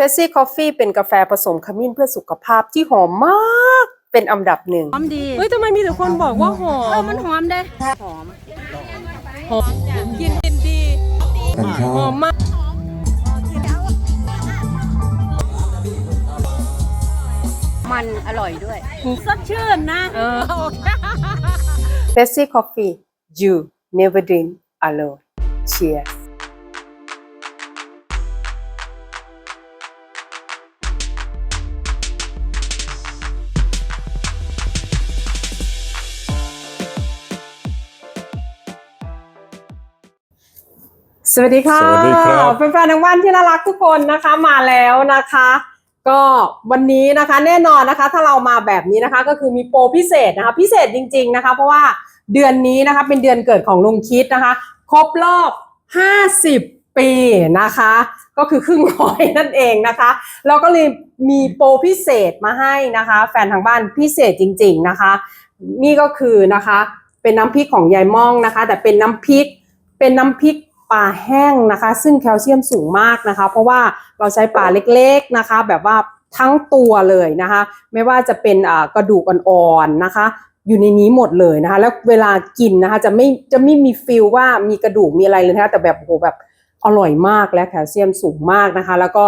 p e s ซี่คอฟฟี่เป็นกาแฟผสมขมิ้นเพื่อสุขภาพที่หอมมาก เป็นอันดับหนึ่ง หอมดี เฮ้ยทำไมมีแต่คนบอกว่าหอเออมมันหอมเด้ หอม หอมกินเป็นดีกันชอหอบมมากมันอร่อยด้วยสดชื่นนะ เออ p e s ซี่คอฟฟี่ you never drink alone cheers สวัสดีค่ะสวัสดีครับแฟนๆทางบ้านที่น่ารักทุกคนนะคะมาแล้วนะคะ ก็วันนี้นะคะแน่นอนนะคะ ถ้าเรามาแบบนี้นะคะก็คือมีโปรพิเศษนะคะพิเศษจริง ๆนะคะ เพราะว่าเดือนนี้นะคะเป็นเดือนเกิดของลุงคิดนะคะ ครบรอบ 50 ปีนะคะ ก็คือครึ่งร้อยนั่นเองนะคะ เราก็เลยมีโปรพิเศษมาให้นะคะ แฟนทางบ้านพิเศษจริง ๆนะคะ นี่ก็คือนะคะเป็นน้ำพริกของยายม่องนะคะ แต่เป็นน้ำพริกเป็นน้ำพริก ปลาแห้งนะคะ ซึ่งแคลเซียมสูงมากนะคะ เพราะว่าเราใช้ปลาเล็กๆนะคะ แบบว่าทั้งตัวเลยนะคะ ไม่ว่าจะเป็นกระดูกอ่อนๆนะคะ อยู่ในนี้หมดเลยนะคะ แล้วเวลากินนะคะจะไม่จะไม่มีฟิลว่ามีกระดูกมีอะไรเลยนะคะแต่แบบโอ้โหแบบอร่อยมากและแคลเซียมสูงมากนะคะ แล้วก็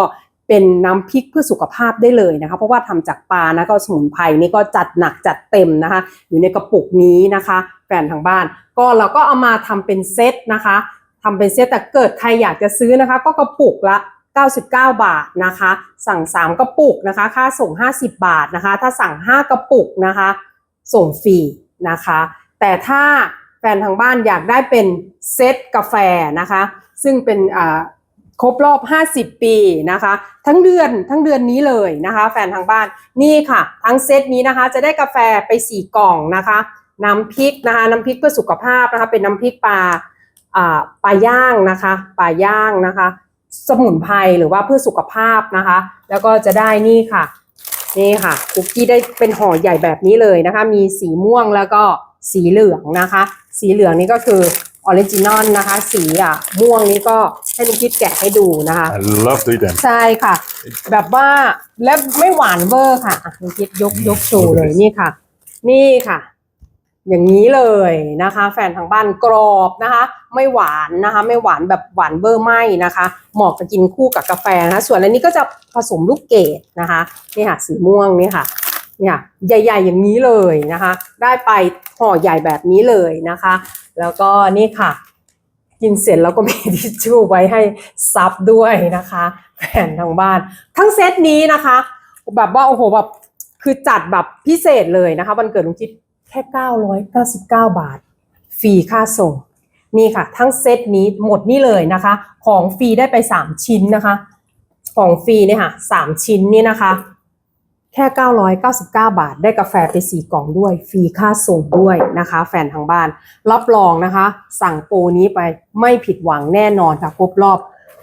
เป็นน้ำพริกเพื่อสุขภาพได้เลยนะคะ เพราะว่าทำจากปลานะก็สมุนไพรนี่ก็จัดหนักจัดเต็มนะคะ อยู่ในกระปุกนี้นะคะ แฟนทางบ้าน ก็เราก็เอามาทำเป็นเซตนะคะ ทำเป็นเซตแต่เกิดใครอยากจะซื้อนะคะ ก็กระปุกละ 99 บาทนะคะ สั่ง 3 กระปุกนะคะ ค่าส่ง 50 บาทนะคะ ถ้าสั่ง 5 กระปุกนะคะ ส่งฟรีนะคะ แต่ถ้าแฟนทางบ้านอยากได้เป็นเซตกาแฟนะคะ ซึ่งเป็นครบรอบ 50 ปีนะคะ ทั้งเดือนทั้งเดือนนี้เลยนะคะ แฟนทางบ้านนี่ค่ะ ทั้งเซตนี้นะคะจะได้กาแฟไป 4 กล่องนะคะ น้ำพริกนะคะ น้ำพริกเพื่อสุขภาพนะคะ เป็นน้ำพริกปลา ปลาย่างนะคะปลาย่างนะคะ สมุนไพรหรือว่าเพื่อสุขภาพนะคะ แล้วก็จะได้นี่ค่ะนี่ค่ะคุกกี้ได้เป็นห่อใหญ่แบบนี้เลยนะคะ มีสีม่วงแล้วก็สีเหลืองนะคะ สีเหลืองนี่ก็คือออริจินอลนะคะ สีอะม่วงนี้ก็ให้ลุงคิดแกะให้ดูนะคะ I love to eat them ใช่ค่ะ แบบว่าและไม่หวานเวอร์ค่ะอะคุณคิดยกยกโชว์เลยนี่ค่ะ นี่ค่ะ อย่างนี้เลยนะคะ แฟนทางบ้านกรอบนะคะ ไม่หวานนะคะ ไม่หวานแบบหวานเบอร์ไม่นะคะเหมาะกับกินคู่กับกาแฟนะคะส่วนอันนี้ก็จะผสมลูกเกดนะคะนี่ค่ะสีม่วงนี่ค่ะเนี่ยใหญ่ ๆ อย่างนี้เลยนะคะ ได้ไปห่อใหญ่แบบนี้เลยนะคะ แล้วก็นี่ค่ะ กินเสร็จแล้วก็มีทิชชู่ไว้ให้ซับด้วยนะคะแฟนทางบ้าน ทั้งเซตนี้นะคะ แบบว่าโอ้โหแบบคือจัดแบบพิเศษเลยนะคะวันเกิดลุงคิด แค่ 999 บาท ฟรีค่าส่ง นี่ค่ะ ทั้งเซตนี้หมดนี่เลยนะคะ ของฟรีได้ไป 3 ชิ้นนะคะ ของฟรีเนี่ยค่ะสามชิ้นนี่นะคะ แค่ 999 บาท ได้กาแฟไป 4 กล่องด้วย ฟรีค่าส่งด้วยนะคะ แฟนทางบ้าน รับรองนะคะ สั่งโปรนี้ไปไม่ผิดหวังแน่นอนค่ะ ครบรอบ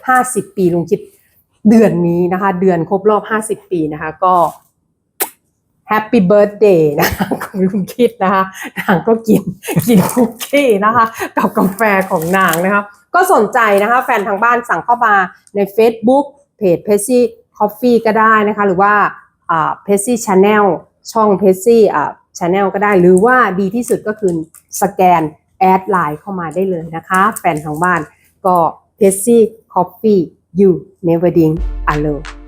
50 ปีลุงคิดเดือนนี้นะคะ เดือนครบรอบ 50 ปีนะคะ ก็ แฮปปี้เบิร์ a เดย์นะคะของลุงคิดนะคะ นางก็กินกินคุกกี้นะคะ กับกาแฟของนางนะคะ ก็สนใจนะคะ แฟนทางบ้านสั่งเข้ามาใน Facebook เพจ p e s s y Coffee ก็ได้นะคะ หรือว่าอ่า p e s s y Channel ช่อง p e s s y อ่า Channel ก็ได้หรือว่าดีที่สุดก็คือสแกนแอดไลน์เข้ามาได้เลยนะคะ แฟนทางบ้านก็ p e s s y Coffee you never drink alone